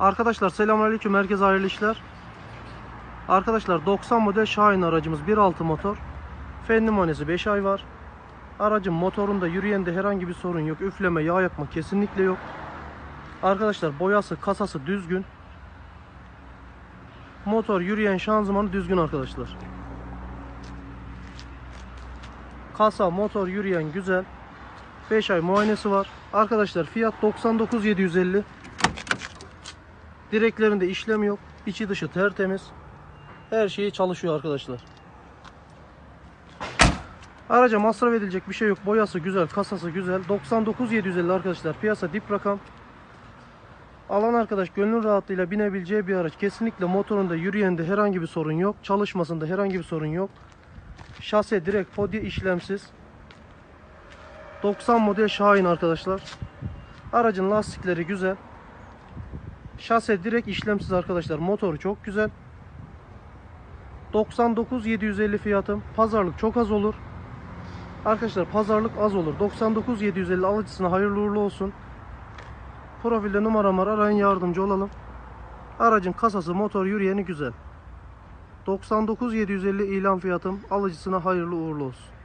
Arkadaşlar selamünaleyküm. Herkese hayırlı işler. Arkadaşlar 90 model Şahin aracımız 1.6 motor. Fen numarası 5 ay var. Aracın motorunda yürüyende herhangi bir sorun yok. Üfleme, yağ yakma kesinlikle yok. Arkadaşlar boyası, kasası düzgün. Motor yürüyen şanzımanı düzgün arkadaşlar. Kasa, motor yürüyen güzel. 5 ay muayenesi var. Arkadaşlar fiyat 99.750. Direklerinde işlem yok. İçi dışı tertemiz. Her şeyi çalışıyor arkadaşlar. Araca masraf edilecek bir şey yok. Boyası güzel, kasası güzel. 99.750 arkadaşlar. Piyasa dip rakam. Alan arkadaş gönül rahatlığıyla binebileceği bir araç. Kesinlikle motorunda yürüyende herhangi bir sorun yok. Çalışmasında herhangi bir sorun yok. Şase direkt podya işlemsiz. 90 model Şahin arkadaşlar. Aracın lastikleri güzel. Şase direkt işlemsiz arkadaşlar. Motoru çok güzel. 99.750 fiyatım. Pazarlık çok az olur. Arkadaşlar pazarlık az olur. 99.750 alıcısına hayırlı uğurlu olsun. Profilde numaram var. Arayın yardımcı olalım. Aracın kasası, motor yürüyeni güzel. 99.750 ilan fiyatım. Alıcısına hayırlı uğurlu olsun.